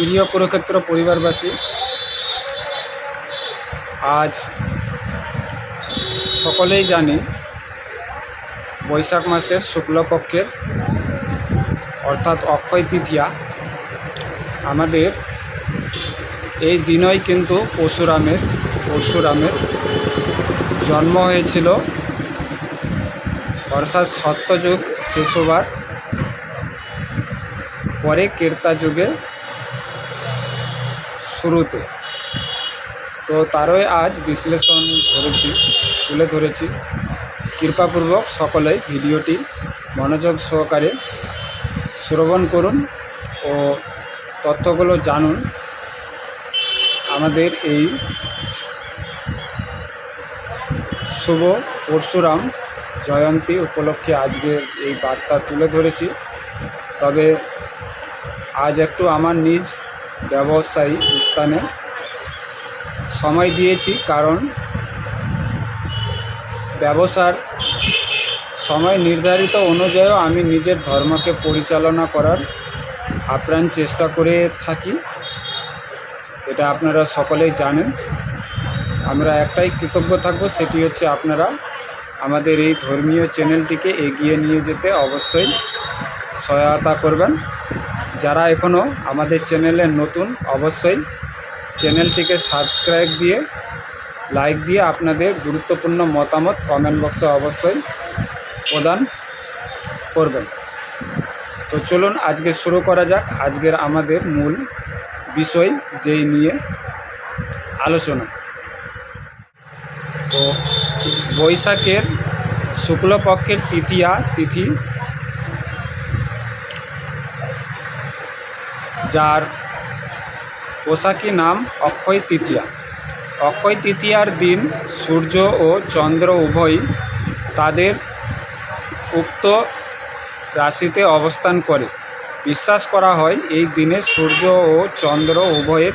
প্রিয় কুরুক্ষেত্র পরিবারবাসী। আজ সকলেই জানি বৈশাখ মাসের শুক্লপক্ষের, অর্থাৎ অক্ষয় তৃতীয়া। আমাদের এই দিনই কিন্তু পরশুরামের পরশুরামের জন্ম হয়েছিল। অর্থাৎ সত্যযুগ শেষ হবার পরে যুগে শুরুতে। তো তারই আজ বিশ্লেষণ ধরেছি, তুলে ধরেছি। কৃপাপূর্বক সকলেই ভিডিওটি মনোযোগ সহকারে শ্রবণ করুন ও তথ্যগুলো জানুন। আমাদের এই শুভ পরশুরাম জয়ন্তী উপলক্ষে আজকে এই বার্তা তুলে ধরেছি। তবে আজ একটু আমার নিজ ব্যবসায়ী স্থানে সময় দিয়েছি কারণ ব্যবসার সময় নির্ধারিত অনুযায়ীও আমি নিজের ধর্মকে পরিচালনা করার আপ্রাণ চেষ্টা করে থাকি। এটা আপনারা সকলেই জানেন। আমরা একটাই কৃতজ্ঞ থাকব, সেটি হচ্ছে আপনারা আমাদের এই ধর্মীয় চ্যানেলটিকে এগিয়ে নিয়ে যেতে অবশ্যই সহায়তা করবেন। যারা এখনও আমাদের চ্যানেলে নতুন, অবশ্যই চ্যানেলটিকে সাবস্ক্রাইব দিয়ে, লাইক দিয়ে আপনাদের গুরুত্বপূর্ণ মতামত কমেন্ট বক্সে অবশ্যই প্রদান করবেন। তো চলুন আজকে শুরু করা যাক। আজকের আমাদের মূল বিষয় যেই নিয়ে আলোচনা। তো বৈশাখের শুক্লপক্ষের তৃতীয়া তিথি যার পোশাকি নাম অক্ষয় তৃতীয়া। অক্ষয় তৃতীয়ার দিন সূর্য ও চন্দ্র উভয়ই তাদের উক্ত রাশিতে অবস্থান করে। বিশ্বাস করা হয় এই দিনে সূর্য ও চন্দ্র উভয়ের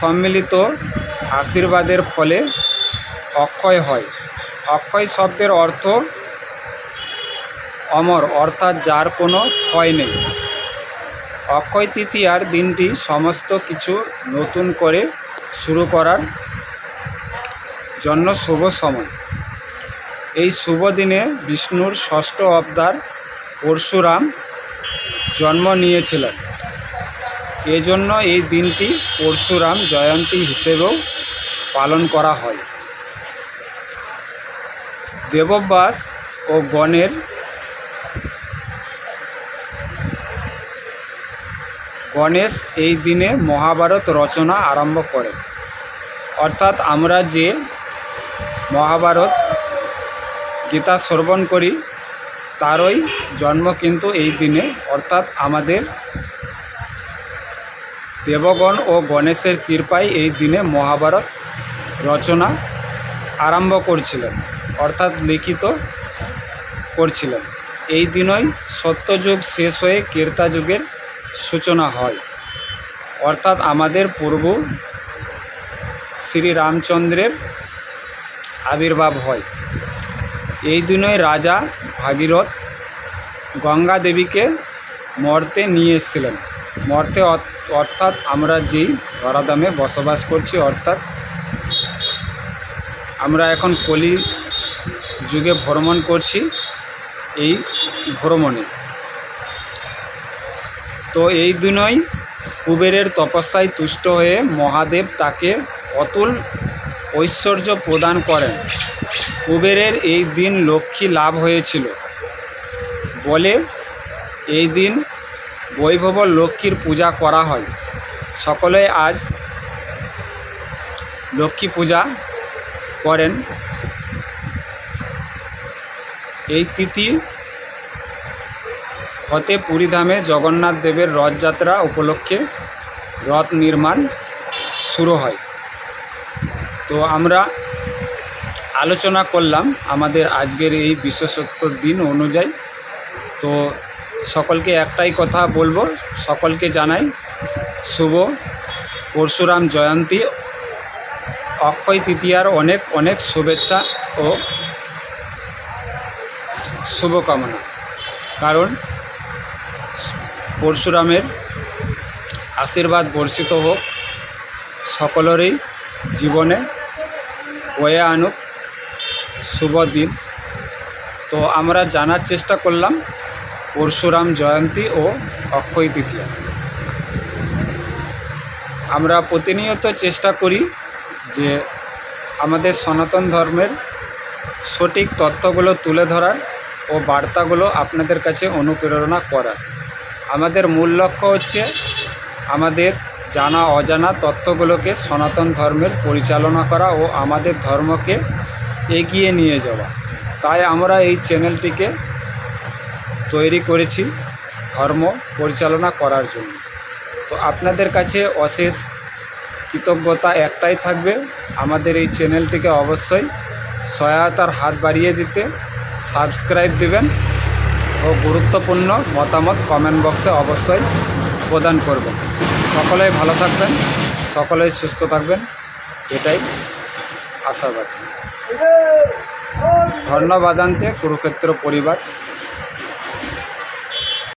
সম্মিলিত আশীর্বাদের ফলে অক্ষয় হয়। অক্ষয় শব্দের অর্থ অমর, অর্থাৎ যার কোনো ক্ষয় নেই। অক্ষয় তৃতীয়ার দিনটি সমস্ত কিছু নতুন করে শুরু করার জন্য শুভ সময়। এই শুভ দিনে বিষ্ণুর ষষ্ঠ অবতার পরশুরাম জন্ম নিয়েছিলেন। এজন্য এই দিনটি পরশুরাম জয়ন্তী হিসেবেও পালন করা হয়। দেবব্যাস ও গণের গণেশ এই দিনে মহাভারত রচনা আরম্ভ করেন অর্থাৎ আমরা যে মহাভারত গীতা শ্রবণ করি, তারই জন্ম কিন্তু এই দিনে। অর্থাৎ আমাদের দেবগণ ও গণেশের কৃপায় এই দিনে মহাভারত রচনা আরম্ভ করছিলেন, অর্থাৎ লিখিত করছিলেন। এই দিনই সত্যযুগ শেষ হয়ে যুগের সূচনা হয়। অর্থাৎ আমাদের পূর্ব শ্রী রামচন্দ্রের আবির্ভাব হয়। এই দিনই রাজা ভাগীরথ গঙ্গা দেবীকে মর্তে নিয়ে এসেছিলেন। মর্তে অর্থাৎ আমরা যেই ধরাধামে বসবাস করছি, অর্থাৎ আমরা এখন কলি যুগে ভ্রমণ করছি এই ভ্রমণে। তো এই দিনই কুবেরের তপস্যায় তুষ্ট হয়ে মহাদেব তাকে অতুল ঐশ্বর্য প্রদান করেন। কুবেরের এই দিন লক্ষ্মী লাভ হয়েছিল। বলে এই দিন বৈভব লক্ষ্মীর পূজা করা হয়। সকলে আজ লক্ষ্মী পূজা করেন। এই তিথি হতে পুরীধামে জগন্নাথ দেবের রথযাত্রা উপলক্ষে রথ নির্মাণ শুরু হয়। তো আমরা আলোচনা করলাম আমাদের আজকের এই বিশেষত্ব দিন অনুযায়ী। তো সকলকে একটাই কথা বলব, সকলকে জানাই শুভ পরশুরাম জয়ন্তী। অক্ষয় তৃতীয়ার অনেক অনেক শুভেচ্ছা ও শুভকামনা। কারণ পরশুরামের আশীর্বাদ বর্ষিত হোক। সকলেরই জীবনে বয়ে আনুক। শুভ দিন। তো আমরা জানার চেষ্টা করলাম পরশুরাম জয়ন্তী ও অক্ষয় তৃতীয়া। আমরা প্রতিনিয়ত চেষ্টা করি যে আমাদের সনাতন ধর্মের সঠিক তথ্যগুলো তুলে ধরার ও বার্তাগুলো আপনাদের কাছে অনুপ্রেরণা করার। আমাদের মূল লক্ষ্য হচ্ছে আমাদের জানা অজানা তত্ত্বগুলোকে সনাতন ধর্মের পরিচালনা করা ও আমাদের ধর্মকে এগিয়ে নিয়ে যাওয়া। তাই আমরা এই চ্যানেলটিকে তৈরি করেছি ধর্ম পরিচালনা করার জন্য। তো আপনাদের কাছে অশেষ কৃতজ্ঞতা একটাই থাকবে, আমাদের এই চ্যানেলটিকে অবশ্যই সহায়তার হাত বাড়িয়ে দিতে, সাবস্ক্রাইব দিবেন ও গুরুত্বপূর্ণ মতামত কমেন্ট বক্সে অবশ্যই প্রদান করব। সকলেই ভালো থাকবেন, সকলেই সুস্থ থাকবেন, এটাই আশাবাদ। ধন্যবাদান্তে কুরুক্ষেত্র পরিবার।